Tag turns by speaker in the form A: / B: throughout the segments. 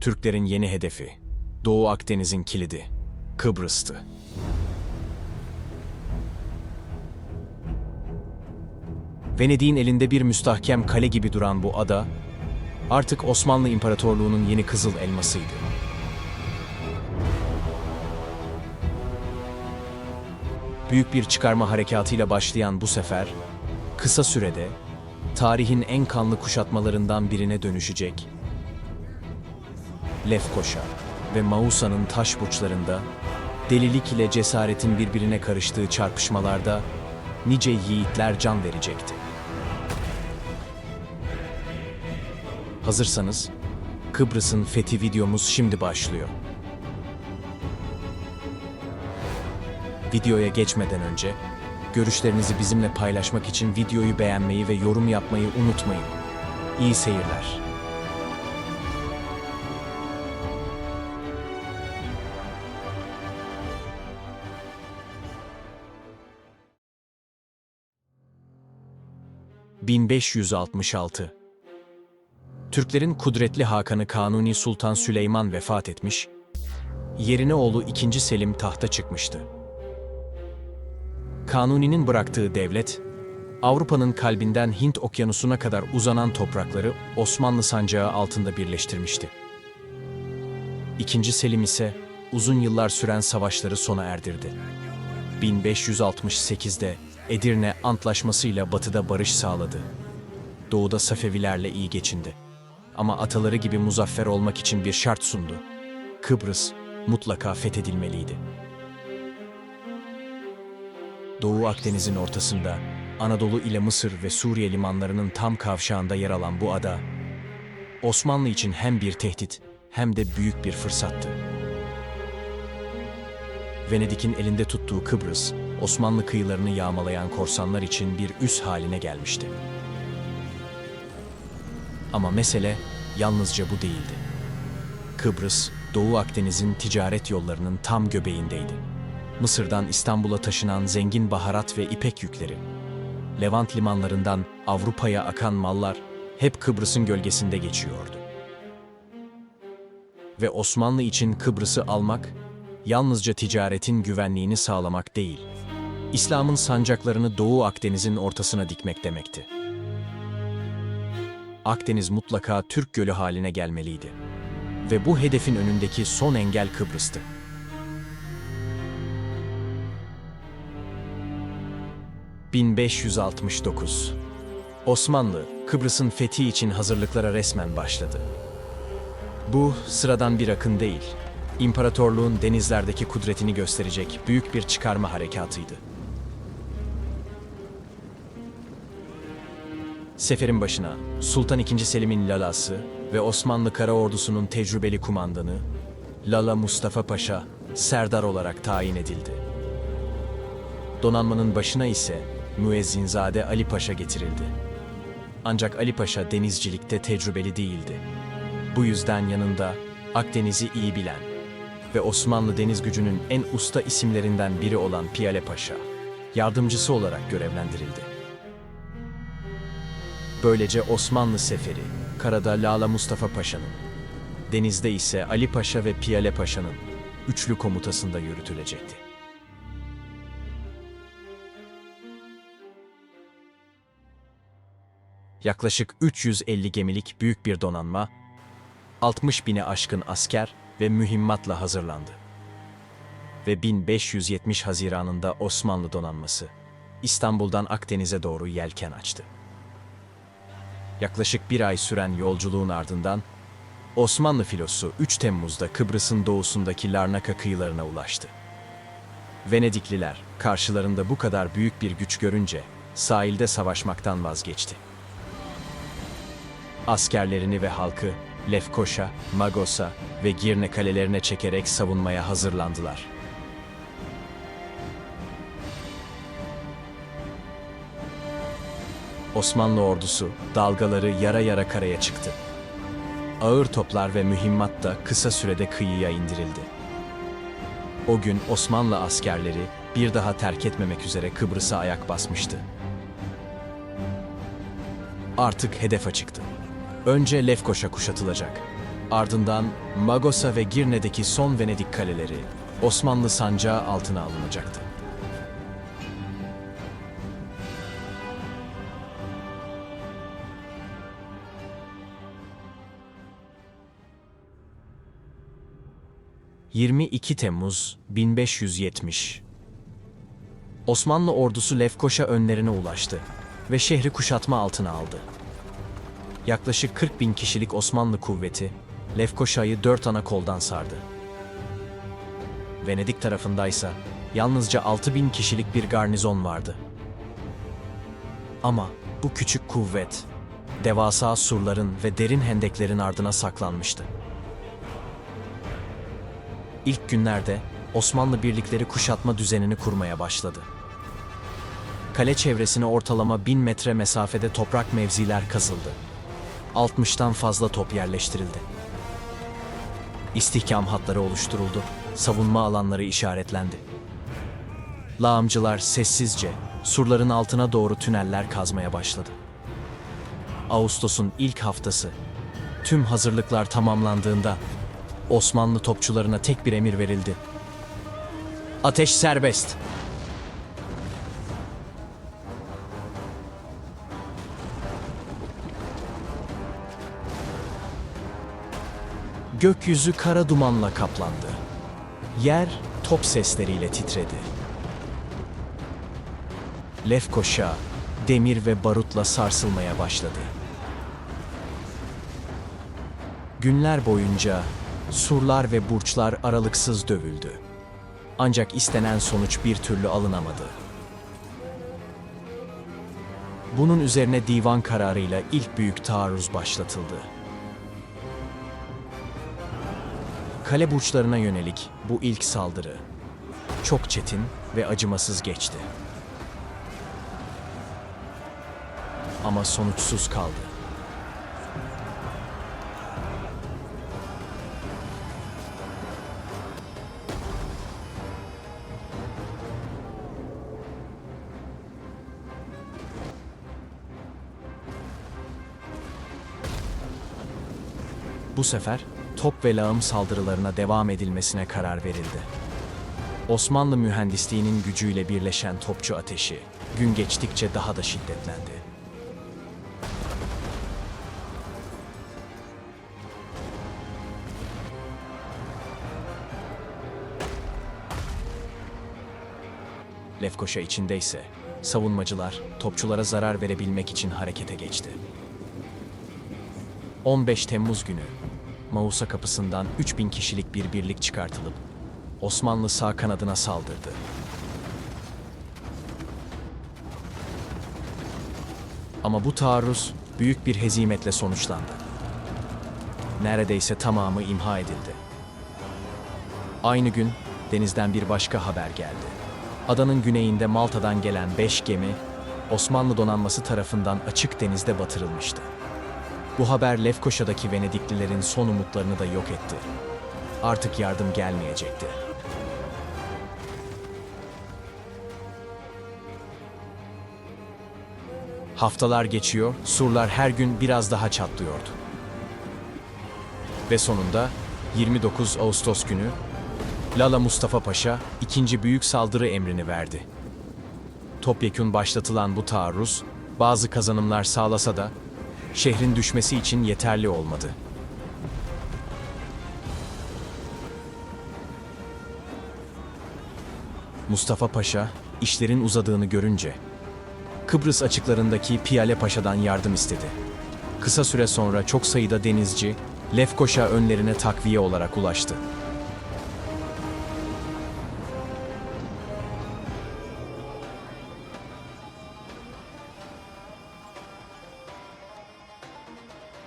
A: Türklerin yeni hedefi, Doğu Akdeniz'in kilidi, Kıbrıs'tı. Venedik'in elinde bir müstahkem kale gibi duran bu ada, artık Osmanlı İmparatorluğu'nun yeni kızıl elmasıydı. Büyük bir çıkarma harekatıyla başlayan bu sefer, kısa sürede tarihin en kanlı kuşatmalarından birine dönüşecek. Lefkoşa ve Mausa'nın taş burçlarında, delilik ile cesaretin birbirine karıştığı çarpışmalarda nice yiğitler can verecekti. Hazırsanız, Kıbrıs'ın fethi videomuz şimdi başlıyor. Videoya geçmeden önce, görüşlerinizi bizimle paylaşmak için videoyu beğenmeyi ve yorum yapmayı unutmayın. İyi seyirler. ...1566 Türklerin kudretli Hakanı Kanuni Sultan Süleyman vefat etmiş, yerine oğlu 2. Selim tahta çıkmıştı. Kanuni'nin bıraktığı devlet, Avrupa'nın kalbinden Hint okyanusuna kadar uzanan toprakları Osmanlı sancağı altında birleştirmişti. İkinci Selim ise uzun yıllar süren savaşları sona erdirdi. 1568'de Edirne Antlaşması'yla batıda barış sağladı. Doğuda Safevilerle iyi geçindi. Ama ataları gibi muzaffer olmak için bir şart sundu. Kıbrıs mutlaka fethedilmeliydi. Doğu Akdeniz'in ortasında, Anadolu ile Mısır ve Suriye limanlarının tam kavşağında yer alan bu ada, Osmanlı için hem bir tehdit hem de büyük bir fırsattı. Venedik'in elinde tuttuğu Kıbrıs, Osmanlı kıyılarını yağmalayan korsanlar için bir üs haline gelmişti. Ama mesele yalnızca bu değildi. Kıbrıs, Doğu Akdeniz'in ticaret yollarının tam göbeğindeydi. Mısır'dan İstanbul'a taşınan zengin baharat ve ipek yükleri, Levant limanlarından Avrupa'ya akan mallar hep Kıbrıs'ın gölgesinde geçiyordu. Ve Osmanlı için Kıbrıs'ı almak, yalnızca ticaretin güvenliğini sağlamak değil, İslam'ın sancaklarını Doğu Akdeniz'in ortasına dikmek demekti. Akdeniz mutlaka Türk gölü haline gelmeliydi. Ve bu hedefin önündeki son engel Kıbrıs'tı. ...1569 Osmanlı, Kıbrıs'ın fethi için hazırlıklara resmen başladı. Bu sıradan bir akın değil, imparatorluğun denizlerdeki kudretini gösterecek büyük bir çıkarma harekatıydı. Seferin başına Sultan II. Selim'in lalası ve Osmanlı Kara Ordusu'nun tecrübeli kumandanı Lala Mustafa Paşa Serdar olarak tayin edildi. Donanmanın başına ise Müezzinzade Ali Paşa getirildi. Ancak Ali Paşa denizcilikte tecrübeli değildi. Bu yüzden yanında Akdeniz'i iyi bilen ve Osmanlı deniz gücünün en usta isimlerinden biri olan Piyale Paşa, yardımcısı olarak görevlendirildi. Böylece Osmanlı seferi, karada Lala Mustafa Paşa'nın, denizde ise Ali Paşa ve Piyale Paşa'nın üçlü komutasında yürütülecekti. Yaklaşık 350 gemilik büyük bir donanma, 60 bine aşkın asker ve mühimmatla hazırlandı. Ve 1570 Haziran'ında Osmanlı donanması, İstanbul'dan Akdeniz'e doğru yelken açtı. Yaklaşık bir ay süren yolculuğun ardından Osmanlı filosu 3 Temmuz'da Kıbrıs'ın doğusundaki Larnaka kıyılarına ulaştı. Venedikliler karşılarında bu kadar büyük bir güç görünce sahilde savaşmaktan vazgeçti. Askerlerini ve halkı Lefkoşa, Magosa ve Girne kalelerine çekerek savunmaya hazırlandılar. Osmanlı ordusu dalgaları yara yara karaya çıktı. Ağır toplar ve mühimmat da kısa sürede kıyıya indirildi. O gün Osmanlı askerleri bir daha terk etmemek üzere Kıbrıs'a ayak basmıştı. Artık hedef açıktı. Önce Lefkoşa kuşatılacak. Ardından Magosa ve Girne'deki son Venedik kaleleri Osmanlı sancağı altına alınacaktı. ...22 Temmuz 1570 Osmanlı ordusu Lefkoşa önlerine ulaştı ve şehri kuşatma altına aldı. Yaklaşık 40 bin kişilik Osmanlı kuvveti Lefkoşa'yı dört ana koldan sardı. Venedik tarafındaysa yalnızca 6 bin kişilik bir garnizon vardı. Ama bu küçük kuvvet devasa surların ve derin hendeklerin ardına saklanmıştı. İlk günlerde Osmanlı birlikleri kuşatma düzenini kurmaya başladı. Kale çevresine ortalama 1000 metre mesafede toprak mevziler kazıldı. 60'tan fazla top yerleştirildi. İstihkam hatları oluşturuldu, savunma alanları işaretlendi. Lağımcılar sessizce surların altına doğru tüneller kazmaya başladı. Ağustos'un ilk haftası, tüm hazırlıklar tamamlandığında Osmanlı topçularına tek bir emir verildi. Ateş serbest. Gökyüzü kara dumanla kaplandı. Yer top sesleriyle titredi. Lefkoşa demir ve barutla sarsılmaya başladı. Günler boyunca surlar ve burçlar aralıksız dövüldü. Ancak istenen sonuç bir türlü alınamadı. Bunun üzerine divan kararıyla ilk büyük taarruz başlatıldı. Kale burçlarına yönelik bu ilk saldırı çok çetin ve acımasız geçti. Ama sonuçsuz kaldı. Bu sefer top ve lağım saldırılarına devam edilmesine karar verildi. Osmanlı mühendisliğinin gücüyle birleşen topçu ateşi gün geçtikçe daha da şiddetlendi. Lefkoşa içinde ise savunmacılar topçulara zarar verebilmek için harekete geçti. 15 Temmuz günü Mausa kapısından 3000 kişilik bir birlik çıkartılıp Osmanlı sağ kanadına saldırdı. Ama bu taarruz büyük bir hezimetle sonuçlandı. Neredeyse tamamı imha edildi. Aynı gün denizden bir başka haber geldi. Adanın güneyinde Malta'dan gelen 5 gemi Osmanlı donanması tarafından açık denizde batırılmıştı. Bu haber Lefkoşa'daki Venediklilerin son umutlarını da yok etti. Artık yardım gelmeyecekti. Haftalar geçiyor, surlar her gün biraz daha çatlıyordu. Ve sonunda 29 Ağustos günü Lala Mustafa Paşa ikinci büyük saldırı emrini verdi. Topyekun başlatılan bu taarruz bazı kazanımlar sağlasa da şehrin düşmesi için yeterli olmadı. Mustafa Paşa işlerin uzadığını görünce Kıbrıs açıklarındaki Piyale Paşa'dan yardım istedi. Kısa süre sonra çok sayıda denizci Lefkoşa önlerine takviye olarak ulaştı.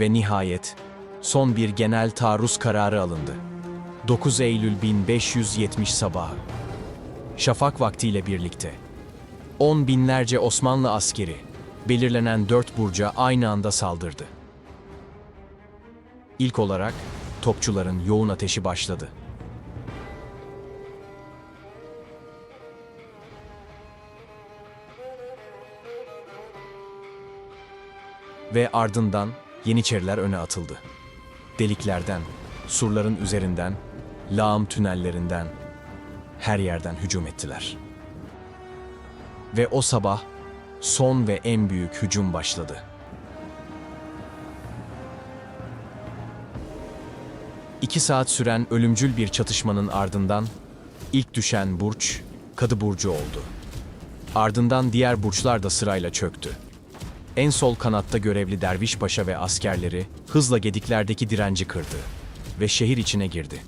A: Ve nihayet son bir genel taarruz kararı alındı. 9 Eylül 1570 sabahı. Şafak vaktiyle birlikte. On binlerce Osmanlı askeri belirlenen dört burca aynı anda saldırdı. İlk olarak topçuların yoğun ateşi başladı. Ve ardından Yeniçeriler öne atıldı. deliklerden, surların üzerinden, lağım tünellerinden, her yerden hücum ettiler. Ve o sabah son ve en büyük hücum başladı. İki saat süren ölümcül bir çatışmanın ardından ilk düşen burç Kadı Burcu oldu. Ardından diğer burçlar da sırayla çöktü. En sol kanatta görevli Derviş Paşa ve askerleri hızla gediklerdeki direnci kırdı ve şehir içine girdi.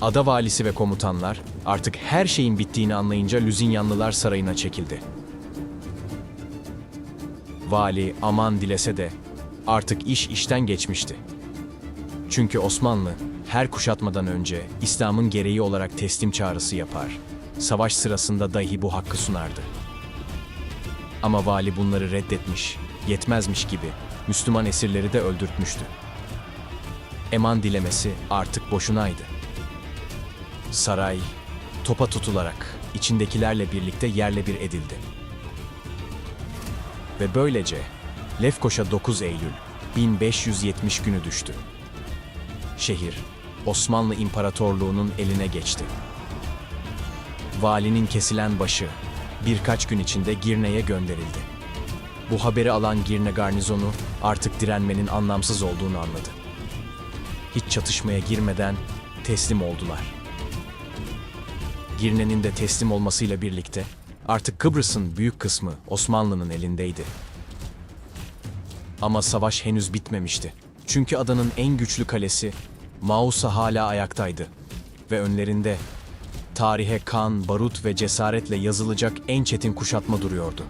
A: Ada valisi ve komutanlar artık her şeyin bittiğini anlayınca Lüzinyanlılar sarayına çekildi. Vali aman dilese de artık iş işten geçmişti. Çünkü Osmanlı her kuşatmadan önce İslam'ın gereği olarak teslim çağrısı yapar. Savaş sırasında dahi bu hakkı sunardı. Ama vali bunları reddetmiş, yetmezmiş gibi Müslüman esirleri de öldürtmüştü. Eman dilemesi artık boşunaydı. Saray topa tutularak içindekilerle birlikte yerle bir edildi. Ve böylece Lefkoş'a 9 Eylül 1570 günü düştü. Şehir Osmanlı İmparatorluğu'nun eline geçti. Valinin kesilen başı birkaç gün içinde Girne'ye gönderildi. Bu haberi alan Girne garnizonu artık direnmenin anlamsız olduğunu anladı. Hiç çatışmaya girmeden teslim oldular. Girne'nin de teslim olmasıyla birlikte artık Kıbrıs'ın büyük kısmı Osmanlı'nın elindeydi. Ama savaş henüz bitmemişti. Çünkü adanın en güçlü kalesi Mausa hala ayaktaydı ve önlerinde tarihe kan, barut ve cesaretle yazılacak en çetin kuşatma duruyordu.